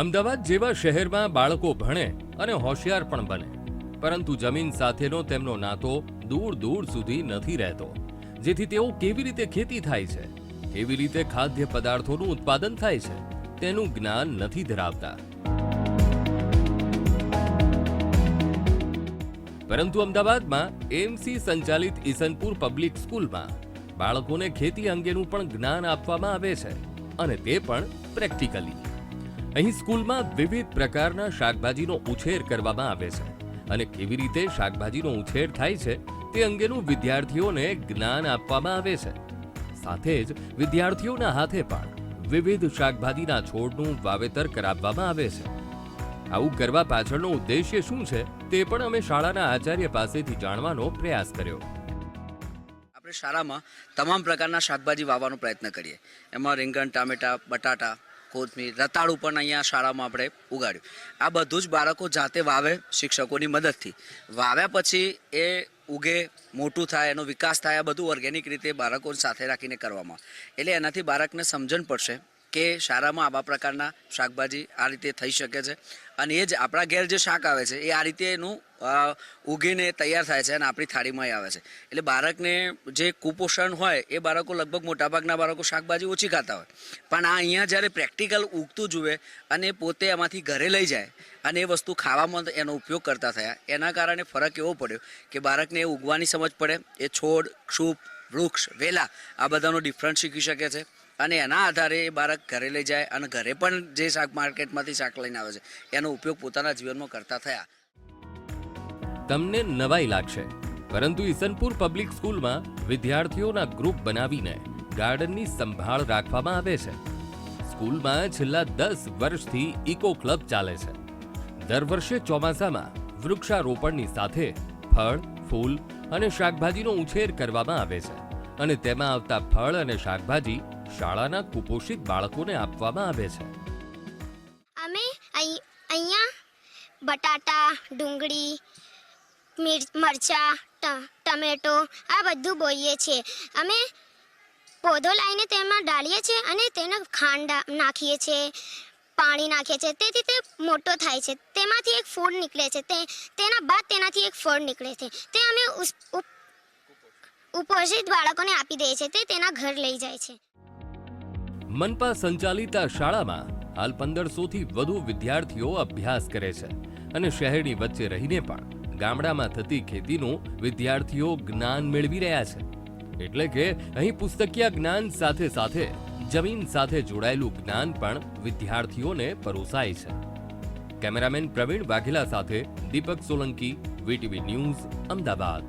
અમદાવાદ જેવા શહેરમાં બાળકો ભણે અને હોશિયાર પણ બને. પરંતુ જમીન સાથેનો તેમનો નાતો દૂર દૂર સુધી નથી રહેતો, જેથી તેઓ કેવી રીતે ખેતી થાય છે, કેવી રીતે ખાદ્ય પદાર્થોનું ઉત્પાદન થાય છે, તેનું જ્ઞાન નથી ધરાવતા. પરંતુ અમદાવાદમાં એમસી સંચાલિત ઈસનપુર પબ્લિક સ્કૂલમાં બાળકોને ખેતી અંગેનું પણ જ્ઞાન આપવામાં આવે છે, અને તે પણ પ્રેક્ટિકલી. અહીં સ્કૂલમાં વિવિધ પ્રકારના શાકભાજીનો ઉછેર કરવામાં આવે છે અને કેવી રીતે શાકભાજીનો ઉછેર થાય છે તે અંગેનું વિદ્યાર્થીઓને જ્ઞાન આપવામાં આવે છે. સાથે જ વિદ્યાર્થીઓના હાથે પણ વિવિધ શાકભાજીના છોડનું વાવેતર કરાવવામાં આવે છે. આવું કરવા પાછળનો ઉદ્દેશ્ય શું છે તે પણ અમે શાળાના આચાર્ય પાસેથી જાણવાનો પ્રયાસ કર્યો. આપણે શાળામાં તમામ પ્રકારના શાકભાજી વાવવાનો પ્રયત્ન કરીએ. એમાં રીંગણ, ટામેટા, બટાટા કોથમીર, રતાળું પણ અહીંયા શાળામાં આપણે ઉગાડ્યું. આ બધું જ બાળકો જાતે વાવે શિક્ષકોની મદદથી. વાવ્યા પછી એ ઉગે, મોટું થાય, એનો વિકાસ થાય, આ બધું ઓર્ગેનિક રીતે બાળકો સાથે રાખીને કરવામાં. એટલે એનાથી બાળકને સમજણ પડશે કે શાળામાં આવા પ્રકારના શાકભાજી આ રીતે થઈ શકે છે. અને એ જ આપણા ઘેર જે શાક આવે છે, એ આ રીતે એનું ઉગીને તૈયાર થાય છે અને આપણી થાળીમાં આવે છે. એટલે બાળકને જે કુપોષણ હોય, એ બાળકો લગભગ મોટાભાગના બાળકો શાકભાજી ઓછી ખાતા હોય. પણ આ અહીંયા જ્યારે પ્રેક્ટિકલ ઉગતું જુએ અને પોતે એમાંથી ઘરે લઈ જાય અને એ વસ્તુ ખાવામાં એનો ઉપયોગ કરતા થયા, એના કારણે ફરક એવો પડ્યો કે બાળકને એ ઉગવાની સમજ પડે. એ છોડ ક્ષુપ વૃક્ષ, વેલા આ બધાનો ડિફરન્સ શીખી શકે છે. અને એના આધારે એ બાળક ઘરે લઈ જાય અને ઘરે પણ જે શાક માર્કેટમાંથી શાક લઈને આવે છે, એનો ઉપયોગ પોતાના જીવનમાં કરતા થયા. તમને નવાઈ લાગશે, પરંતુ ઈસનપુર પબ્લિક સ્કૂલમાં વિદ્યાર્થીઓના ગ્રુપ બનાવીને ગાર્ડનની સંભાળ રાખવામાં આવે છે. સ્કૂલમાં છેલ્લા દસ વર્ષથી ઇકો ક્લબ ચાલે છે. દર વર્ષે ચોમાસામાં વૃક્ષારોપણની સાથે ફળ, ફૂલ અને શાકભાજીનો ઉછેર કરવામાં આવે છે અને તેમાં આવતા ફળ અને શાકભાજી શાળાના કુપોષિત બાળકોને આપવામાં આવે છે. અમે અહીં, અહીંયા બટાટા, ડુંગળી મિર્ચ ટમેટો આ બધું બોઈએ છીએ અમે પોધો લાવીને તેમાં ડાળીએ છીએ અને તેનો ખાંડ નાખીએ છીએ પાણી નાખીએ છીએ તેથી તે મોટો થાય છે. તેમાંથી એક ફૂડ નીકળે છે. તે, તેના બાદ તેનાથી એક ફળ નીકળે છે. તે અમે ઉપોષિત બાળકોને આપી દઈએ છીએ. તે તેના ઘર લઈ જાય છે. મનપા સંચાલિત આ શાળામાં હાલ પંદરસોથી વધુ વિદ્યાર્થીઓ અભ્યાસ કરે છે અને શહેરની વચ્ચે રહીને પણ ગામડામાં થતી ખેતીનું વિદ્યાર્થીઓ જ્ઞાન મેળવી રહ્યા છે. એટલે કે અહીં પુસ્તકીય જ્ઞાન સાથે સાથે જમીન સાથે જોડાયેલું જ્ઞાન પણ વિદ્યાર્થીઓને પરોસાય છે. કેમેરામેન પ્રવીણ વાઘેલા સાથે દીપક સોલંકી, વીટીવી ન્યૂઝ, અમદાવાદ.